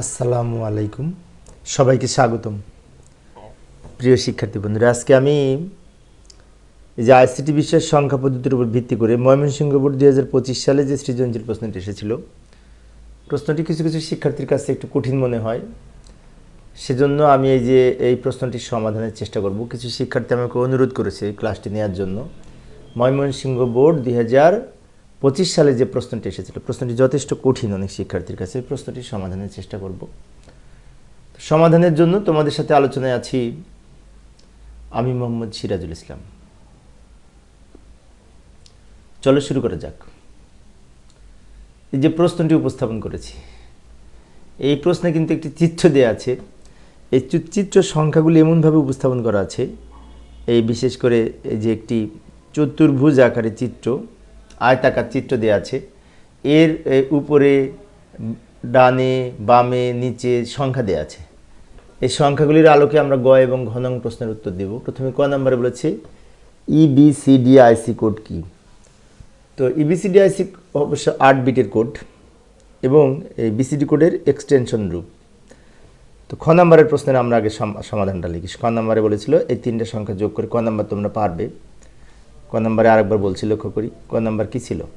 আসসালামু আলাইকুম। সবাইকে স্বাগতম। প্রিয় শিক্ষার্থী বন্ধুরা, আজকে আমি যে আইসিটি বিশ্বের সংখ্যা পদ্ধতির উপর ভিত্তি করে ময়মনসিংহ বোর্ড দুই হাজার পঁচিশ সালে যে সৃজনশীল প্রশ্নটি এসেছিল, প্রশ্নটি কিছু কিছু শিক্ষার্থীর কাছে একটু কঠিন মনে হয়। সেজন্য আমি এই যে এই প্রশ্নটির সমাধানের চেষ্টা করব। কিছু শিক্ষার্থী আমাকে অনুরোধ করেছে ক্লাসটি নেওয়ার জন্য। ময়মনসিংহ বোর্ড দুই হাজার পঁচিশ সালে যে প্রশ্নটি এসেছিল, প্রশ্নটি যথেষ্ট কঠিন অনেক শিক্ষার্থীর কাছে, এই প্রশ্নটির সমাধানের চেষ্টা করব। সমাধানের জন্য তোমাদের সাথে আলোচনায় আছি আমি মোহাম্মদ সিরাজুল ইসলাম। চলো শুরু করা যাক। এই যে প্রশ্নটি উপস্থাপন করেছি, এই প্রশ্নে কিন্তু একটি চিত্র দেওয়া আছে। এই চিত্র সংখ্যাগুলি এমনভাবে উপস্থাপন করা আছে, এই বিশেষ করে এই যে একটি চতুর্ভুজ আকারের চিত্র আয়তাকার চিত্র দেওয়া আছে। এর উপরে, ডানে, বামে, নিচে সংখ্যা দেওয়া আছে। এই সংখ্যাগুলির আলোকে আমরা গ এবং ঘনং প্রশ্নের উত্তর দেব। প্রথমে ক নম্বরে বলেছে E ইবিসিডিআইসি কোড কি? তো E ইবিসিডিআইসি অবশ্য আট বিটের কোড এবং এই বিসিডি কোডের এক্সটেনশন রূপ। তো খ নম্বরের প্রশ্নের আমরা আগে সম- সমাধানটা লিখি। খ নম্বরে বলেছিল, এই তিনটে সংখ্যা যোগ করে ক নম্বর তোমরা পারবে। ক নম্বরে আরেকবার বলছি, লক্ষ্য করি, ক নম্বর কী ছিল? E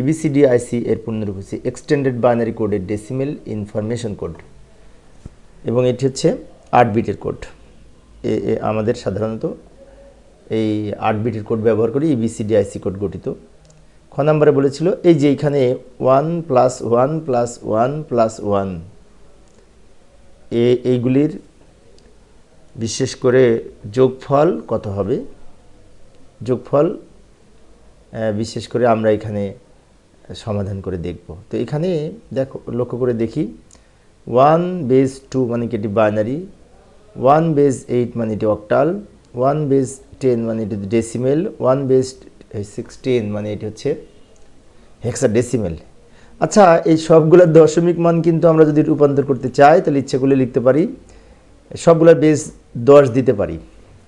ইবিসিডি আইসি এর পূর্ণরূপ হচ্ছে এক্সটেন্ডেড বাইনারি কোডের ডেসিমেল ইনফরমেশন কোড এবং এটি হচ্ছে আট বিটের কোড। এ আমাদের সাধারণত এই আট বিটের কোড ব্যবহার করি E ইবিসিডি আইসি কোড গঠিত। খ নম্বরে বলেছিল, এই যে এখানে one plus one plus one plus one, এ, এইগুলির বিশেষ করে যোগফল কত হবে? যোগফল বিশেষ করে আমরা এখানে সমাধান করে দেখব। তো এখানে দেখো, লক্ষ্য করে দেখি ওয়ান বেস টু মানে কি এটি বাইনারি ওয়ান বেস এইট মানে এটি অক্টাল ওয়ান বেস টেন মানে এটি ডেসিমেল ওয়ান বেস সিক্সটিন মানে এটি হচ্ছে হেক্সা ডেসিমেল আচ্ছা এই সবগুলোর দশমিক মান কিন্তু আমরা যদি রূপান্তর করতে চাই, তাহলে ইচ্ছেগুলো লিখতে পারি সবগুলোর বেস দশ দিতে পারি,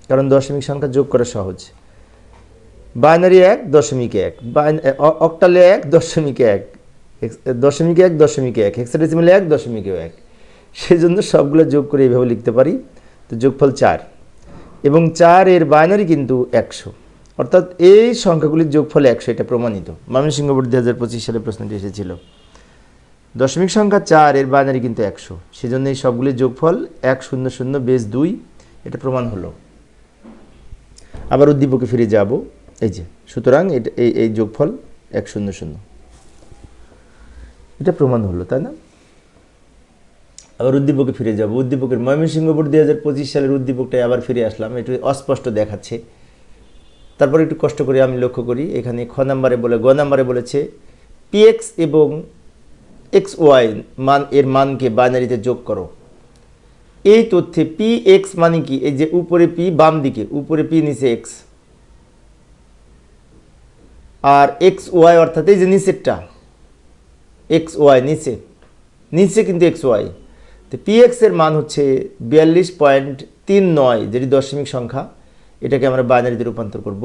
কারণ দশমিক সংখ্যা যোগ করা সহজ। বাইনারি এক, দশমিক এক। অক্টালে এক, দশমিক এক। দশমিক এক দশমিক এক। হেক্সাডেসিমেলে এক দশমিক এক। সেই জন্য সবগুলো যোগ করে এইভাবে লিখতে পারি। তো যোগফল চার। এবং চার এর বাইনারি কিন্তু একশো। অর্থাৎ এই সংখ্যাগুলির যোগফল একশো, এটা প্রমাণিত। ময়মনসিংহ বোর্ড দু হাজার পঁচিশ সালে প্রশ্নটি এসেছিল। দশমিক সংখ্যা চার এর বাইনারি কিন্তু একশো। সেজন্য এই সবগুলির যোগফল এক শূন্য শূন্য বেশ দুই। এটা প্রমাণ হলো। আবার উদ্দীপকে ফিরে যাব। এই যে, সুতরাং এটা, এই এই যোগফল এক শূন্য শূন্য। এটা প্রমাণ হলো, তাই না? আবার উদ্দীপকে ফিরে যাব। উদ্দীপকের ময়মনসিংহ বোর্ড দুই হাজার পঁচিশ সালের উদ্দীপকটায় আবার ফিরে আসলাম, একটু অস্পষ্ট দেখাচ্ছে। তারপর একটু কষ্ট করে আমি লক্ষ্য করি, এখানে খ নাম্বারে বলে, গ নাম্বারে বলেছে পিএক্স এবং এক্স ওয়াই মান, এর মানকে বাইনারিতে যোগ করো। এই তথ্যে পি এক্স মানে কি? এই যে উপরে পি বাম দিকে উপরে পি নিচে এক্স আর এক্স ওয়াই অর্থাৎ এই যে নিচেরটা এক্স ওয়াই নিচে নিচে কিন্তু এক্স ওয়াই তো পি এক্সের মান হচ্ছে বিয়াল্লিশ পয়েন্ট তিন নয়, যেটি দশমিক সংখ্যা, এটাকে আমরা বাইনারিতে রূপান্তর করব।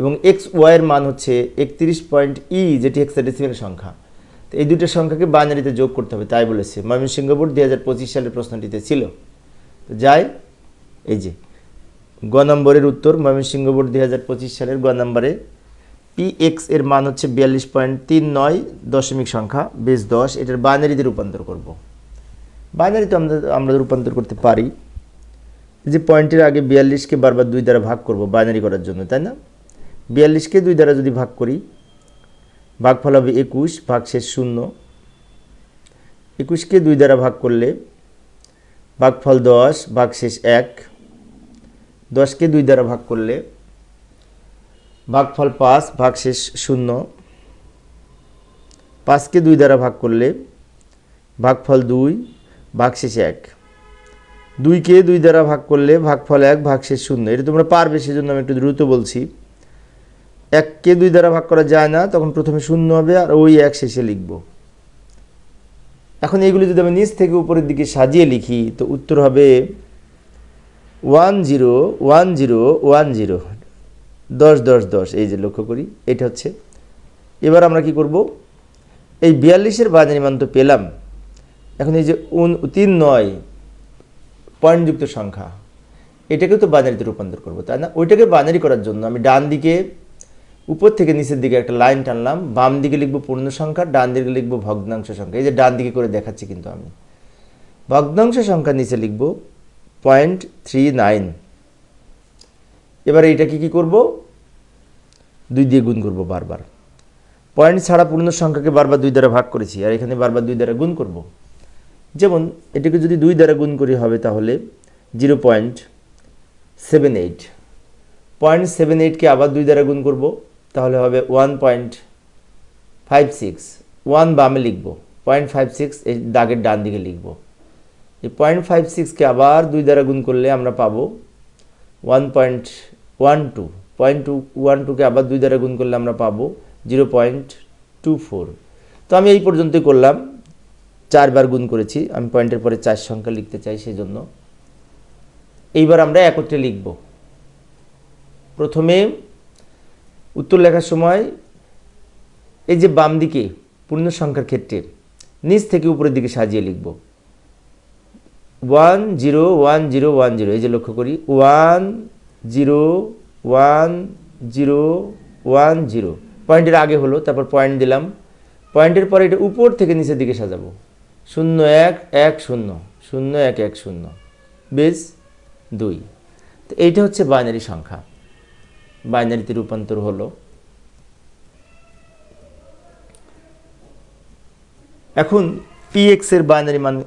এবং এক্স ওয়াইয়ের মান হচ্ছে একত্রিশ পয়েন্ট ই যেটি হেক্সাডেসিমেল সংখ্যা। তো এই দুটো সংখ্যাকে বাইনারিতে যোগ করতে হবে, তাই বলেছে। ময়মনসিংহ বোর্ড দুই হাজার পঁচিশ সালের প্রশ্নটিতে ছিল। তো যাই, এই যে, গ নম্বরের উত্তর ময়মনসিংহ বোর্ড দুই হাজার পঁচিশ সালের গ নম্বরে পি এক্সের মান হচ্ছে বিয়াল্লিশ পয়েন্ট তিন নয় দশমিক সংখ্যা, বেশ দশ। এটার বাইনারিতে রূপান্তর করব। বাইনারিতে আমরা আমরা রূপান্তর করতে পারি যে পয়েন্টের আগে বিয়াল্লিশকে বারবার দুই দ্বারা ভাগ করব বাইনারি করার জন্য, তাই না? বিয়াল্লিশকে দুই দ্বারা যদি ভাগ করি, ভাগফল হবে একুশ ভাগ শেষ শূন্য। একুশকে দুই দ্বারা ভাগ করলে ভাগফল দশ ভাগ শেষ এক। দশকে দুই দ্বারা ভাগ করলে ভাগফল পাঁচ ভাগ শেষ শূন্য। পাঁচকে দুই দ্বারা ভাগ করলে ভাগফল দুই ভাগ শেষ এক। দুইকে দুই দ্বারা ভাগ করলে ভাগফল এক ভাগ শেষ শূন্য। এটা তোমরা পারবে, সেজন্য আমি একটু দ্রুত বলছি। এককে দুই দ্বারা ভাগ করা যায় না, তখন প্রথমে শূন্য হবে আর ওই এক শেষে লিখব। এখন এইগুলি যদি আমি নিচ থেকে উপরের দিকে সাজিয়ে লিখি, তো উত্তর হবে one zero one zero one zero. দশ দশ দশ, এই যে লক্ষ্য করি, এটা হচ্ছে। এবার আমরা কি করব? এই বিয়াল্লিশের বাইনারি মান তো পেলাম। এখন এই যে উন, তিন, নয় পয়েন্টযুক্ত সংখ্যা এটাকে তো বাইনারিতে রূপান্তর করব, তাই না? ওইটাকে বাইনারি করার জন্য আমি ডান দিকে, উপর থেকে নিচের দিকে একটা লাইন টানলাম, বাম দিকে লিখব পূর্ণ সংখ্যা, ডান দিকে লিখব ভগ্নাংশ সংখ্যা, এই যে ডান দিকে করে দেখাচ্ছি কিন্তু আমি। ভগ্নাংশ সংখ্যা নিচে লিখব পয়েন্ট থ্রি নাইন। এবার এইটাকে কি করব? দুই দিয়ে গুণ করব বারবার। পয়েন্ট ছাড়া পূর্ণ সংখ্যাকে বারবার দুই দ্বারা ভাগ করেছি, আর এখানে বারবার দুই দ্বারা গুণ করব। যেমন, এটাকে যদি দুই দ্বারা গুণ করি হবে তাহলে zero point seven eight. Point seven এইটকে আবার দুই দ্বারা গুণ করব, তাহলে হবে one point five six one বামে লিখব পয়েন্ট ফাইভ সিক্স এই দাগের ডান দিকে লিখব। এই পয়েন্ট ফাইভ সিক্সকে আবার দুই দ্বারা গুণ করলে আমরা পাবো one point one two, point two, one টুকে আবার দুই দ্বারা গুণ করলে আমরা পাবো জিরো পয়েন্ট টু ফোর। তো আমি এই পর্যন্তই করলাম। চারবার গুণ করেছি। আমি পয়েন্টের পরে চার সংখ্যা লিখতে চাই সেই জন্য এইবার আমরা একত্রে লিখব। প্রথমে উত্তর লেখার সময় এই যে বাম দিকে পূর্ণ সংখ্যার ক্ষেত্রে, নিচ থেকে উপরের দিকে সাজিয়ে লিখব। One zero one zero one zero, এই যে লক্ষ্য করি। One zero one zero one zero. পয়েন্টের আগে হলো, তারপর পয়েন্ট দিলাম। পয়েন্টের পরে এটা উপর থেকে নিচের দিকে সাজাবো। শূন্য এক এক শূন্য শূন্য এক এক শূন্য। বেশ, দুই। তো এইটা হচ্ছে বাইনারি সংখ্যা। বাইনারিতে রূপান্তর হলো। এখন পিএক্স এর বাইনারি মান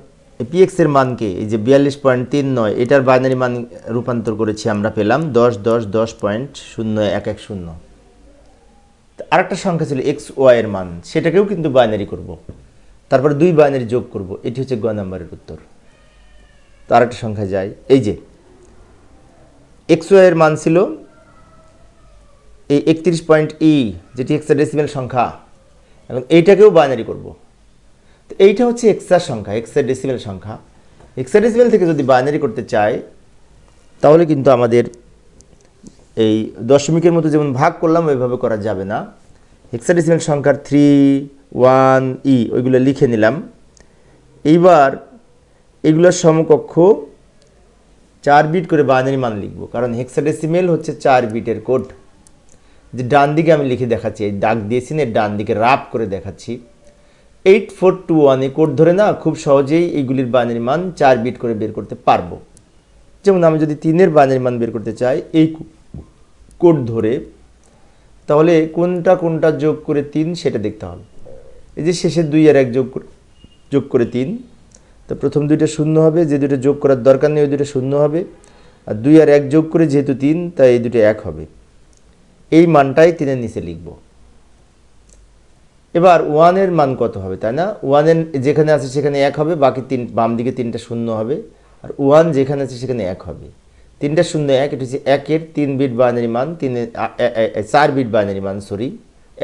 পিএক্স এর মানকে এই যে বিয়াল্লিশ পয়েন্ট তিন নয়, এটার বাইনারি মান রূপান্তর করেছি আমরা পেলাম দশ দশ দশ পয়েন্ট শূন্য, এক এক শূন্য। আরেকটা সংখ্যা ছিল এক্স ওয়াই এর মান, সেটাকেও কিন্তু বাইনারি করব। তারপরে দুই বাইনারি যোগ করব, এটি হচ্ছে গ নাম্বারের উত্তর। তো আরেকটা সংখ্যা যায় এই যে এক্স ওয়াই এর মান ছিল এই একত্রিশ পয়েন্ট ই যেটি এক্সাডেসিমেল সংখ্যা। এখন এইটাকেও বাইনারি করব। তো এইটা হচ্ছে এক্সার সংখ্যা এক্সাডেসিমেল সংখ্যা। এক্সাডেসিমেল থেকে যদি বাইনারি করতে চাই, তাহলে কিন্তু আমাদের এই দশমিকের মতো যেমন ভাগ করলাম, ওইভাবে করা যাবে না। হেক্সাডেসিমেল সংখ্যার থ্রি ওয়ান ই ওইগুলো লিখে নিলাম। এইবার এগুলোর সমকক্ষ চার বিট করে বাইনারি মান লিখব, কারণ হেক্সাডেসিমেল হচ্ছে চার বিটের কোড যে ডান দিকে আমি লিখে দেখাচ্ছি, এই দাগ দিয়েছি না ডান দিকে রাপ করে দেখাচ্ছি। Eight four two one code ধরে না খুব সহজেই এইগুলির বাইনারি মান চার বিট করে বের করতে পারব। যেমন আমি যদি তিনের বাইনারি মান বের করতে চাই, এই কোড ধরে, তাহলে কোনটা কোনটা যোগ করে তিন সেটা দেখতে হবে। এই যে শেষের দুই আর এক যোগ যোগ করে তিন, তো প্রথম দুইটা শূন্য হবে, যে দুটো যোগ করার দরকার নেই, ওই দুটো শূন্য হবে। আর দুই আর এক যোগ করে যেহেতু তিন, তাই এই দুটো এক হবে। এই মানটাই তিনের নিচে লিখব। এবার ওয়ানের মান কত হবে, তাই না? ওয়ানের যেখানে আছে সেখানে এক হবে, বাকি তিন, বাম দিকে তিনটা শূন্য হবে। আর ওয়ান যেখানে আছে সেখানে এক হবে। তিনটা শূন্য এক, এটা হচ্ছে একের তিন বিট বাইনারি মান তিনের চার বিট বাইনারি মান সরি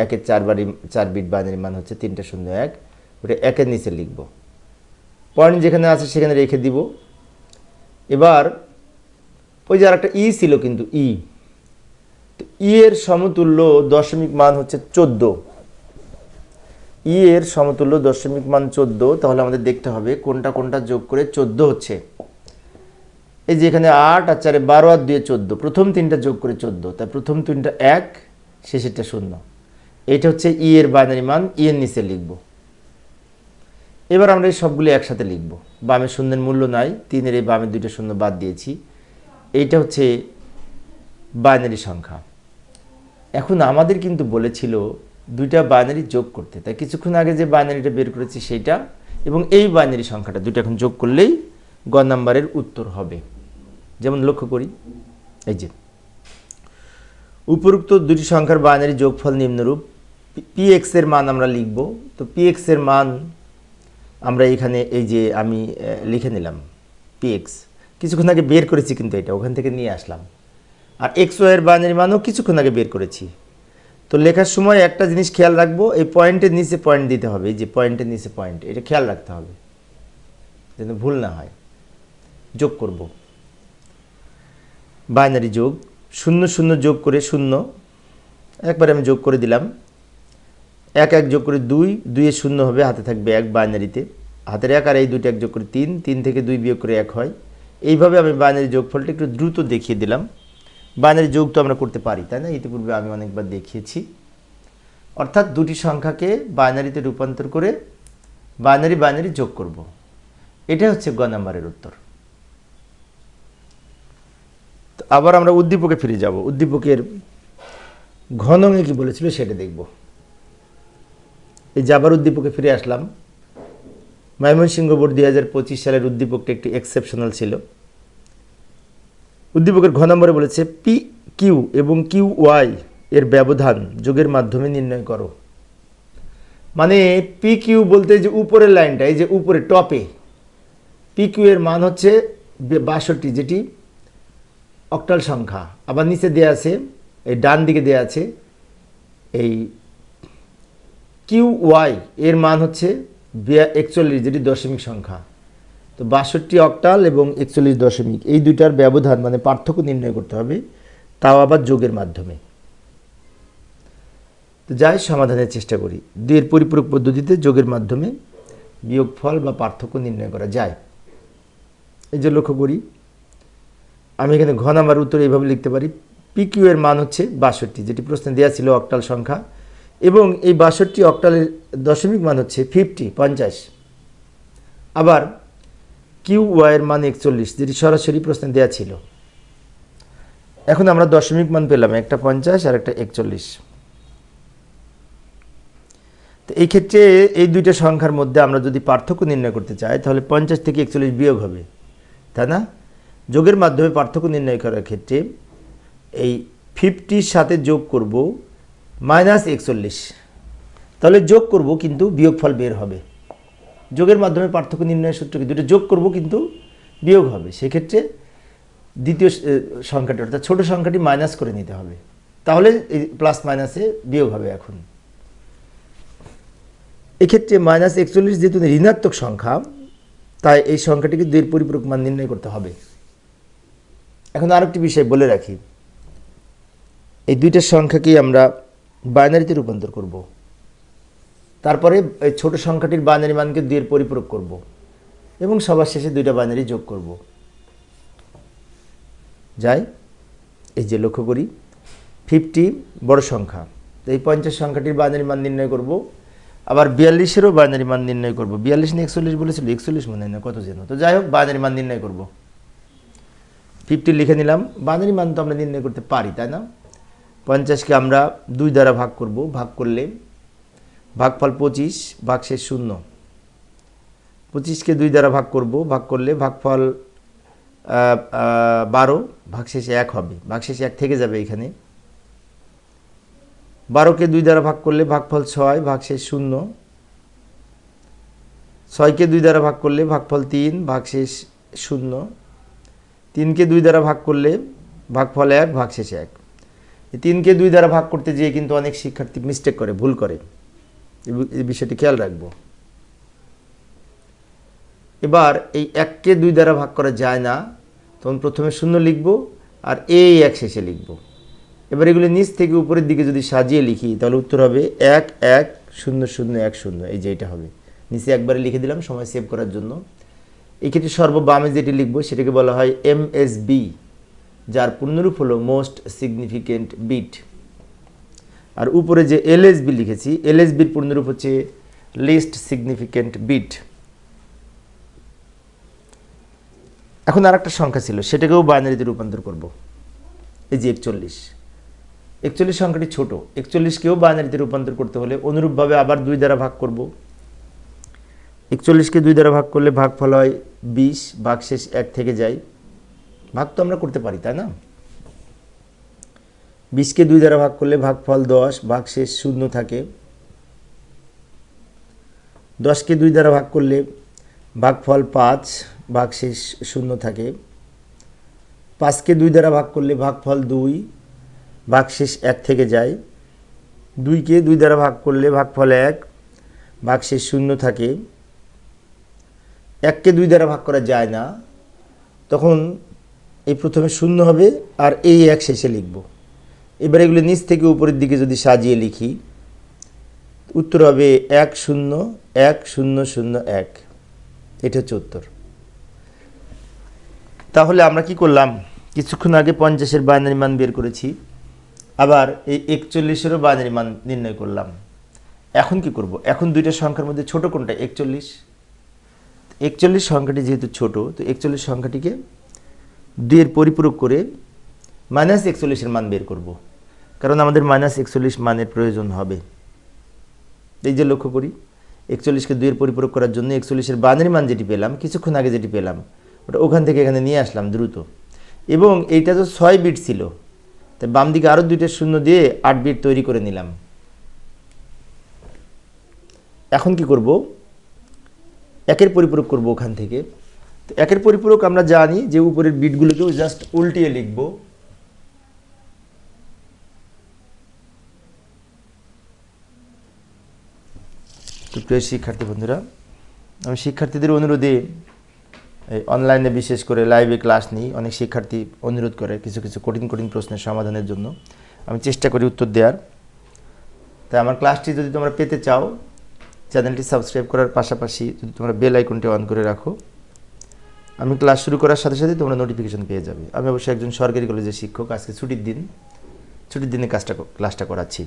একের চার বারি চার বিট বাইনারি মান হচ্ছে তিনটা শূন্য এক। ওটা একের নিচে লিখব। পয়েন্ট যেখানে আছে সেখানে রেখে দিব। এবার ওই যে একটা ই ছিল কিন্তু ই তো ই এর সমতুল্য দশমিক মান হচ্ছে চোদ্দ। ই এর সমতুল্য দশমিক মান চোদ্দ, তাহলে আমাদের দেখতে হবে কোনটা কোনটা যোগ করে চোদ্দ হচ্ছে। এই যে এখানে আট আর চারে বারো আর দুয়ে চোদ্দ, প্রথম তিনটা যোগ করে চোদ্দ, তাই প্রথম তিনটা এক, শেষেরটা শূন্য। এটা হচ্ছে ই এর বাইনারি মান ই এর নিচে লিখব। এবার আমরা এই সবগুলি একসাথে লিখব। বামে শূন্যের মূল্য নাই, তিনের এই বামে দুইটা শূন্য বাদ দিয়েছি। এইটা হচ্ছে বাইনারি সংখ্যা। এখন আমাদের কিন্তু বলেছিল দুইটা বাইনারি যোগ করতে। তাই কিছুক্ষণ আগে যে বাইনারিটা বের করেছি সেইটা এবং এই বাইনারি সংখ্যাটা দুটো এখন যোগ করলেই গ নাম্বারের উত্তর হবে। যেমন লক্ষ্য করি, এই যে। উপরোক্ত দুটি সংখ্যার বাইনারি যোগফল নিম্নরূপ পি এক্সের মান আমরা লিখব। তো পি এক্সের মান আমরা এখানে এই যে আমি লিখে নিলাম পি এক্স কিছুক্ষণ আগে বের করেছি কিন্তু এটা, ওখান থেকে নিয়ে আসলাম। আর এক্স ওয়ের বাইনারি মানও কিছুক্ষণ আগে বের করেছি। তো লেখার সময় একটা জিনিস খেয়াল রাখব, এই পয়েন্টের নিচে পয়েন্ট দিতে হবে, এই যে পয়েন্টের নিচে পয়েন্ট এটা খেয়াল রাখতে হবে, যেন ভুল না হয়। যোগ করব। বাইনারি যোগ, শূন্য শূন্য যোগ করে শূন্য, একবার আমি যোগ করে দিলাম। এক এক যোগ করে দুই, দুইয়ে শূন্য হবে, হাতে থাকবে এক বাইনারিতে হাতের এক আর এই দুইটা এক যোগ করে তিন তিন থেকে দুই বিয়োগ করে এক হয়। এইভাবে আমি বাইনারি যোগফলটা একটু দ্রুত দেখিয়ে দিলাম। বাইনারি যোগ তো আমরা করতে পারি, তাই না? ইতিপূর্বে আমি অনেকবার দেখিয়েছি। অর্থাৎ দুটি সংখ্যাকে বাইনারিতে রূপান্তর করে বাইনারি বাইনারি যোগ করব। এটা হচ্ছে গ নাম্বারের উত্তর। তো আবার আমরা উদ্দীপকে ফিরে যাব। উদ্দীপকের ঘনঙে কি বলেছিল সেটা দেখব। এই যে আবার উদ্দীপকে ফিরে আসলাম। ময়মনসিংহ বোর্ড দুই হাজার পঁচিশ সালের উদ্দীপকটা একটি এক্সেপশনাল ছিল। উদ্দীপকের ঘ নম্বরে বলেছে, পি, কিউ এবং কিউ ওয়াই এর ব্যবধান যোগের মাধ্যমে নির্ণয় করো। মানে পি কিউ বলতে যে উপরের লাইনটা, এই যে উপরে টপে পি কিউ এর মান হচ্ছে বাষট্টি, যেটি অক্টাল সংখ্যা। আবার নিচে দেওয়া আছে, এই ডান দিকে দেওয়া আছে, এই কিউ ওয়াই এর মান হচ্ছে একচল্লিশ, যেটি দশমিক সংখ্যা। তো বাষট্টি অক্টাল এবং একচল্লিশ দশমিক, এই দুইটার ব্যবধান মানে পার্থক্য নির্ণয় করতে হবে, তাও আবার যোগের মাধ্যমে। তো যাই সমাধানের চেষ্টা করি। দুইয়ের পরিপূরক পদ্ধতিতে যোগের মাধ্যমে বিয়োগফল বা পার্থক্য নির্ণয় করা যায়। এই যে লক্ষ্য করি, আমি এখানে ঘ নাম্বার উত্তর এইভাবে লিখতে পারি, পিকিউ এর মান হচ্ছে বাষট্টি, যেটি প্রশ্নে দেওয়া ছিল অক্টাল সংখ্যা, এবং এই বাষট্টি অক্টালের দশমিক মান হচ্ছে ফিফটি, পঞ্চাশ। আবার কিউ ওয়াইয়ের মান একচল্লিশ, যেটি সরাসরি প্রশ্নে দেওয়া ছিল। এখন আমরা দশমিক মান পেলাম, একটা পঞ্চাশ আর একটা একচল্লিশ। তো এই ক্ষেত্রে এই দুইটা সংখ্যার মধ্যে আমরা যদি পার্থক্য নির্ণয় করতে চাই, তাহলে পঞ্চাশ থেকে একচল্লিশ বিয়োগ হবে, তাই না? যোগের মাধ্যমে পার্থক্য নির্ণয় করার ক্ষেত্রে এই ফিফটির সাথে যোগ করব মাইনাস একচল্লিশ। তাহলে যোগ করব কিন্তু বিয়োগফল বের হবে। যোগের মাধ্যমে পার্থক্য নির্ণয়ের সূত্র কি দুটো যোগ করব কিন্তু বিয়োগ হবে। সেক্ষেত্রে দ্বিতীয় সংখ্যাটি, অর্থাৎ ছোটো সংখ্যাটি মাইনাস করে নিতে হবে। তাহলে প্লাস মাইনাসে বিয়োগ হবে এখন। এক্ষেত্রে মাইনাস একচল্লিশ যেহেতু ঋণাত্মক সংখ্যা, তাই এই সংখ্যাটিকে দুইয়ের পরিপূরক মান নির্ণয় করতে হবে। এখন আরেকটি বিষয় বলে রাখি। এই দুইটা সংখ্যাকেই আমরা বাইনারিতে রূপান্তর করব। তারপরে এই ছোট সংখ্যাটির বাইনারি মানকে দুইয়ের পরিপূরক করব এবং সবার শেষে দুইটা বাইনারি যোগ করব। যাই, এই যে লক্ষ্য করি ফিফটি বড় সংখ্যা। তো এই পঞ্চাশ সংখ্যাটির বাইনারি মান নির্ণয় করব। আবার বিয়াল্লিশেরও বাইনারি মান নির্ণয় করব। বিয়াল্লিশ না একচল্লিশ বলেছিল, একচল্লিশ মনে হয় না, কত যেন। তো যাই হোক বাইনারি মান নির্ণয় করব। ফিফটি লিখে নিলাম। বাইনারি মান তো আমরা নির্ণয় করতে পারি, তাই না? পঞ্চাশকে আমরা দুই দ্বারা ভাগ করব। ভাগ করলে ভাগফল পঁচিশ, ভাগশেষ শূন্য। পঁচিশকে দুই দ্বারা ভাগ করব, ভাগ করলে ভাগফল বারো, ভাগশেষে এক হবে। ভাগশেষে এক থেকে যাবে এখানে। বারোকে দুই দ্বারা ভাগ করলে ভাগফল ছয়, ভাগশেষ শূন্য। ছয়কে দুই দ্বারা ভাগ করলে ভাগফল তিন, ভাগশেষ শূন্য। তিনকে দুই দ্বারা ভাগ করলে ভাগফল এক, ভাগশেষ এক। তিনকে দুই দ্বারা ভাগ করতে যেয়ে কিন্তু অনেক শিক্ষার্থী মিস্টেক করে, ভুল করে। এই বিষয়টি খেয়াল রাখব। এবার এই এককে দুই দ্বারা ভাগ করা যায় না, তখন প্রথমে শূন্য লিখব আর এই এক শেষে লিখব। এবার এগুলি নিচ থেকে উপরের দিকে যদি সাজিয়ে লিখি, তাহলে উত্তর হবে এক এক, শূন্য শূন্য, এক, শূন্য, এই যে এটা হবে। নিচে একবারে লিখে দিলাম, সময় সেভ করার জন্য। এক্ষেত্রে সর্ববামে যেটি লিখব, সেটাকে বলা হয় এম এস বি যার পূর্ণরূপ হলো মোস্ট সিগনিফিকেন্ট বিট আর উপরে যে এলএসবি লিখেছি এলএসবির পূর্ণরূপ হচ্ছে লিস্ট সিগনিফিকেন্ট বিট এখন আর একটা সংখ্যা ছিল, সেটাকেও বাইনারিতে রূপান্তর করব। এই যে একচল্লিশ। একচল্লিশ সংখ্যাটি ছোট। একচল্লিশকেও বাইনারিতে রূপান্তর করতে হলে অনুরূপভাবে আবার দুই দ্বারা ভাগ করব। একচল্লিশকে দুই দ্বারা ভাগ করলে ভাগফল হয় বিশ, ভাগশেষ এক থেকে যায়। ভাগ তো আমরা করতে পারি, তাই না? বিশকে দুই দ্বারা ভাগ করলে ভাগফল দশ, ভাগশেষ শূন্য থাকে। দশকে দুই দ্বারা ভাগ করলে ভাগফল পাঁচ, ভাগশেষ শূন্য থাকে। পাঁচকে দুই দ্বারা ভাগ করলে ভাগফল দুই, ভাগশেষ এক থেকে যায়। দুইকে দুই দ্বারা ভাগ করলে ভাগফল এক, ভাগশেষ শূন্য থাকে। এককে দুই দ্বারা ভাগ করা যায় না। তখন এই প্রথমে শূন্য হবে আর এই এক শেষে লিখব। এবার এগুলো নিচ থেকে উপরের দিকে যদি সাজিয়ে লিখি, উত্তর হবে এক শূন্য এক শূন্য শূন্য এক। এটা হচ্ছে উত্তর। তাহলে আমরা কি করলাম? কিছুক্ষণ আগে পঞ্চাশের বাইনারি মান বের করেছি, আবার এই একচল্লিশেরও বাইনারি মান নির্ণয় করলাম। এখন কি করব? এখন দুইটা সংখ্যার মধ্যে ছোট কোনটা? একচল্লিশ। একচল্লিশ সংখ্যাটি যেহেতু ছোট, তো একচল্লিশ সংখ্যাটিকে দুইয়ের পরিপূরক করে মাইনাস একচল্লিশের মান বের করব। কারণ আমাদের মাইনাস একচল্লিশ মানের প্রয়োজন হবে। এই যে লক্ষ্য করি, একচল্লিশকে দুইয়ের পরিপূরক করার জন্য একচল্লিশের বানের মান যেটি পেলাম, কিছুক্ষণ আগে যেটি পেলাম, ওটা ওখান থেকে এখানে নিয়ে আসলাম দ্রুত। এবং এইটা তো ছয় বিট ছিল। তাই বাম দিকে আরও দুইটা শূন্য দিয়ে আট বিট তৈরি করে নিলাম। এখন কি করব? একের পরিপূরক করব ওখান থেকে। তো একের পরিপূরক আমরা জানি যে উপরের বিটগুলোকেও জাস্ট উল্টিয়ে লিখব। তো প্রিয় শিক্ষার্থী বন্ধুরা, আমি শিক্ষার্থীদের অনুরোধে এই অনলাইনে বিশেষ করে লাইভে ক্লাস নিই। অনেক শিক্ষার্থী অনুরোধ করে কিছু কিছু কঠিন কঠিন প্রশ্নের সমাধানের জন্য। আমি চেষ্টা করি উত্তর দেওয়ার তাই আমার ক্লাসটি যদি তোমরা পেতে চাও চ্যানেলটি সাবস্ক্রাইব করার পাশাপাশি যদি তোমরা বেল আইকনটি অন করে রাখো, আমি ক্লাস শুরু করার সাথে সাথে তোমরা নোটিফিকেশন পেয়ে যাবে। আমি অবশ্যই একজন সরকারি কলেজের শিক্ষক, আজকে ছুটির দিন। ছুটির দিনে কাজটা ক্লাসটা করাচ্ছি।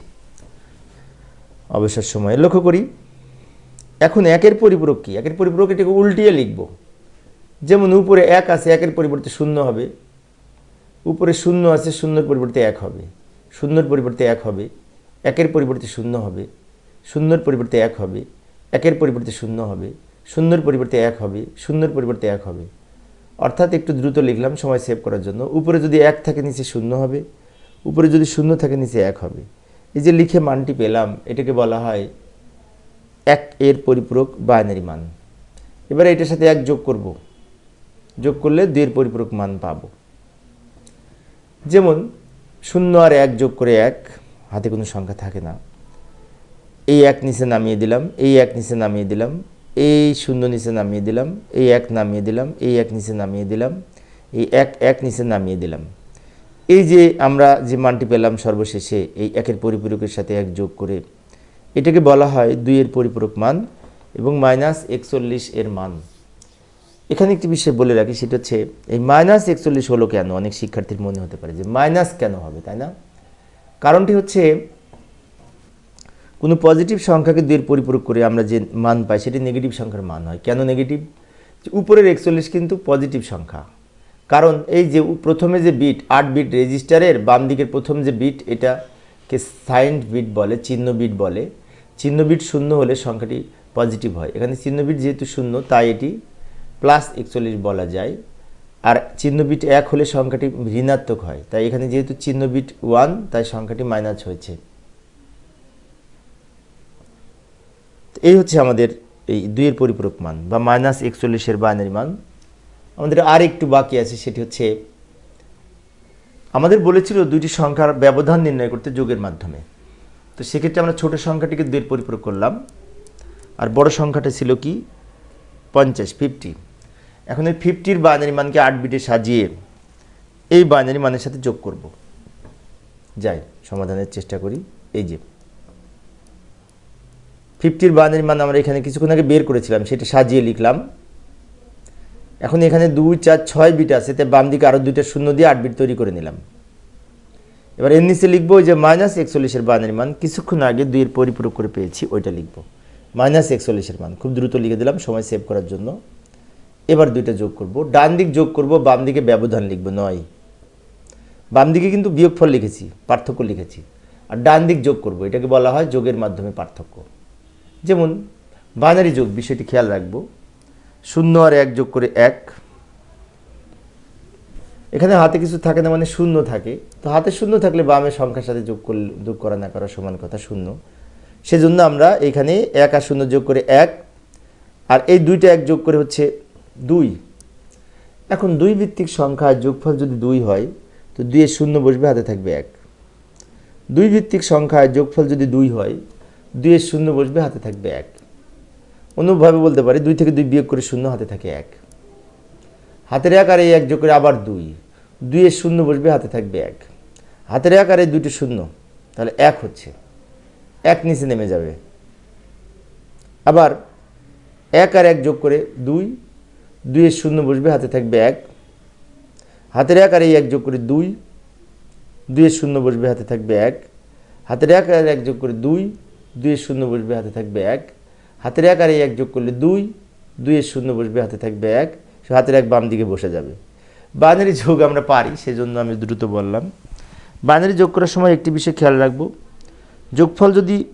অবসর সময়ে লক্ষ্য করি এখন একের পরিপূরক কি? একের পরিপূরক এটাকে উল্টিয়ে লিখব। যেমন উপরে এক আছে, একের পরিবর্তে শূন্য হবে। উপরে শূন্য আছে, শূন্যর পরিবর্তে এক হবে। শূন্যর পরিবর্তে এক হবে। একের পরিবর্তে শূন্য হবে। শূন্যর পরিবর্তে এক হবে। একের পরিবর্তে শূন্য হবে। শূন্যর পরিবর্তে এক হবে। শূন্যর পরিবর্তে এক হবে। অর্থাৎ একটু দ্রুত লিখলাম, সময় সেভ করার জন্য। উপরে যদি এক থাকে, নিচে শূন্য হবে। উপরে যদি শূন্য থাকে, নিচে এক হবে। এই যে লিখে মানটি পেলাম, এটাকে বলা হয় এক এর পরিপূরক বাইনারি মান। এবারে এটার সাথে এক যোগ করব। যোগ করলে দুইয়ের পরিপূরক মান পাবো। যেমন, শূন্য আর এক যোগ করে এক, হাতে কোনো সংখ্যা থাকে না। এই এক নিচে নামিয়ে দিলাম, এই এক নিচে নামিয়ে দিলাম, এই শূন্য নিচে নামিয়ে দিলাম, এই এক নামিয়ে দিলাম, এই এক নিচে নামিয়ে দিলাম, এই এক এক নিচে নামিয়ে দিলাম। এই যে আমরা যে মানটি পেলাম সর্বশেষে, এই একের পরিপূরকের সাথে এক যোগ করে এটাকে বলা হয় দুইয়ের পরিপূরক মান এবং মাইনাস একচল্লিশ এর মান। এখানে একটি বিষয় বলে রাখি, সেটা হচ্ছে এই মাইনাস একচল্লিশ হলো কেন? অনেক শিক্ষার্থীর মনে হতে পারে যে মাইনাস কেন হবে, তাই না? কারণটি হচ্ছে কোনো পজিটিভ সংখ্যাকে দুইয়ের পরিপূরক করে আমরা যে মান পাই, সেটি নেগেটিভ সংখ্যার মান হয়। কেন নেগেটিভ? উপরের একচল্লিশ কিন্তু পজিটিভ সংখ্যা। কারণ এই যে প্রথমে যে বিট, আট বিট রেজিস্টারের, বাম দিকের প্রথম যে বিট, এটাকে সাইন্ড বিট বলে, চিহ্ন বিট বলে। চিহ্ন বিট শূন্য হলে সংখ্যাটি পজিটিভ হয়। এখানে চিহ্ন বিট যেহেতু শূন্য, তাই এটি প্লাস একচল্লিশ বলা যায়। আর চিহ্ন বিট এক হলে সংখ্যাটি ঋণাত্মক হয়। তাই এখানে যেহেতু চিহ্ন বিট ওয়ান তাই সংখ্যাটি মাইনাস হয়েছে। এই হচ্ছে আমাদের এই দুইয়ের পরিপূরক মান, বা মাইনাস একচল্লিশের বাইনারি মান। আমাদের আর একটু বাকি আছে, সেটি হচ্ছে আমাদের বলেছিল দুইটি সংখ্যার ব্যবধান নির্ণয় করতে যোগের মাধ্যমে। তো সেক্ষেত্রে আমরা ছোট সংখ্যাটিকে দুইয়ের পরিপূরক করলাম। আর বড় সংখ্যাটা ছিল কি? পঞ্চাশ ফিফটি এখন এই ফিফটির বাইনারি মানকে আট বিটে সাজিয়ে এই বাইনারি মানের সাথে যোগ করব। যাই, সমাধানের চেষ্টা করি। এই যে ফিফটির বাইনারি মান আমরা এখানে কিছুক্ষণ আগে বের করেছিলাম, সেটা সাজিয়ে লিখলাম। এখন এখানে দুই, চার, ছয় বিট আছে, তাই বাম দিকে আরও দুইটা শূন্য দিয়ে আট বিট তৈরি করে নিলাম। এবার এর নিচে লিখব যে মাইনাস একচল্লিশের বাইনারি মান কিছুক্ষণ আগে দুইয়ের পরিপূরক করে পেয়েছি, ওইটা লিখব। মাইনাস একচল্লিশের মান, খুব দ্রুত লিখে দিলাম, সময় সেভ করার জন্য। এবার দুইটা যোগ করব। ডান দিক যোগ করব, বাম দিকে ব্যবধান লিখব, নয়। বাম দিকে কিন্তু বিয়োগফল লিখেছি, পার্থক্য লিখেছি। আর ডান দিক যোগ করব, এটাকে বলা হয় যোগের মাধ্যমে পার্থক্য। যেমন, বাইনারি যোগ বিষয়টি খেয়াল রাখব। শূন্য আর এক যোগ করে এক এখানে হাতে কিছু থাকে না মানে শূন্য থাকে। তো হাতে শূন্য থাকলে বামের সংখ্যার সাথে যোগ করলে, যোগ করা না করা সমান কথা শূন্য। সেজন্য আমরা এখানে এক আর শূন্য যোগ করে এক, আর এই দুইটা এক যোগ করে হচ্ছে দুই। এখন দুই ভিত্তিক সংখ্যা যোগফল যদি দুই হয়, তো দুইয়ের শূন্য বসবে, হাতে থাকবে এক। দুই ভিত্তিক সংখ্যায় যোগফল যদি দুই হয়, দুইয়ের শূন্য বসবে, হাতে থাকবে এক। অনুভাবে বলতে পারি, দুই থেকে দুই বিয়োগ করে শূন্য, হাতে থাকে এক। হাতের আকারে এক যোগ করে আবার দুই। দুইয়ের শূন্য বসবে, হাতে থাকবে এক। হাতের আকারে দুইটি শূন্য, তাহলে এক হচ্ছে। এক নিচে নেমে যাবে। আবার এক আর এক যোগ করে দুই দুইয়ের শূন্য বসবে, হাতে থাকবে এক। হাতের এই এক যোগ করে দুই দুইয়ের শূন্য বসবে, হাতে থাকবে এক। হাতের এক আর এক যোগ করে দুই দুইয়ের শূন্য বসবে, হাতে থাকবে এক। হাতের এক আর এক যোগ করলে দুই দুইয়ের শূন্য বসবে, হাতে থাকবে এক। হাতের এক বাম দিকে বসে যাবে। বাইনারি যোগ আমরা পারি, সেজন্য আমি দ্রুত বললাম। বাইনারি যোগ করার সময় একটি বিষয় খেয়াল রাখব। যোগফল যদি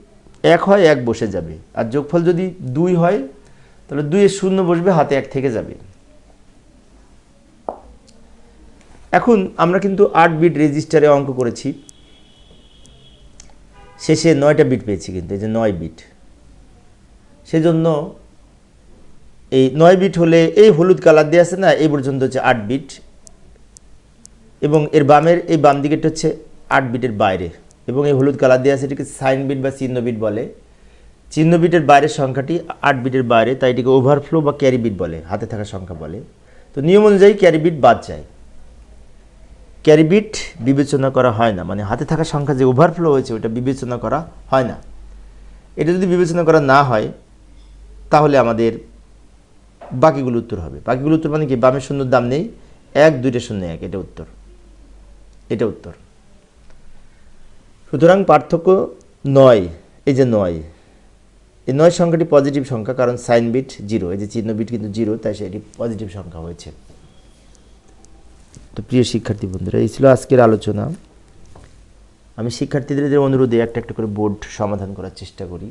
এক হয়, এক বসে যাবে। আর যোগফল যদি দুই হয়, তাহলে দুইয়ের শূন্য বসবে, হাতে এক থেকে যাবে। এখন আমরা কিন্তু আট বিট রেজিস্টারে অঙ্ক করেছি। শেষে নয়টা বিট পেয়েছি কিন্তু, এই যে নয় বিট। সেজন্য এই নয় বিট হলে এই হলুদ কালার দিয়ে আছে না, এই পর্যন্ত হচ্ছে আট বিট। এবং এর বামের, এই বাম দিকেরটা হচ্ছে আট বিটের বাইরে। এবং এই হলুদ কালার দিয়ে আছে এটিকে সাইন বিট বা চিহ্ন বিট বলে। চিহ্ন বিটের বাইরের সংখ্যাটি আট বিটের বাইরে, তাই এটিকে ওভারফ্লো বা ক্যারি বিট বলে, হাতে থাকা সংখ্যা বলে। তো নিয়ম অনুযায়ী ক্যারি বিট বাদ যায়। ক্যারি বিট বিবেচনা করা হয় না মানে হাতে থাকা সংখ্যা যে ওভারফ্লো হয়েছে ওটা বিবেচনা করা হয় না। এটা যদি বিবেচনা করা না হয়, তাহলে আমাদের বাকিগুলো উত্তর হবে। বাকিগুলো উত্তর মানে কি? বামের শূন্যর দাম নেই। এক, দুইটা শূন্য এক, এটা উত্তর। এটা উত্তর। সুতরাং পার্থক্য নয়, এই যে নয়। এই নয় সংখ্যাটি পজিটিভ সংখ্যা, কারণ সাইন বিট জিরো। এই যে চিহ্ন বিট কিন্তু জিরো, তাই সেটি পজিটিভ সংখ্যা হয়েছে। তো প্রিয় শিক্ষার্থী বন্ধুরা, এই ছিল আজকের আলোচনা। আমি শিক্ষার্থীদের অনুরোধে একটা একটা করে বোর্ড সমাধান করার চেষ্টা করি।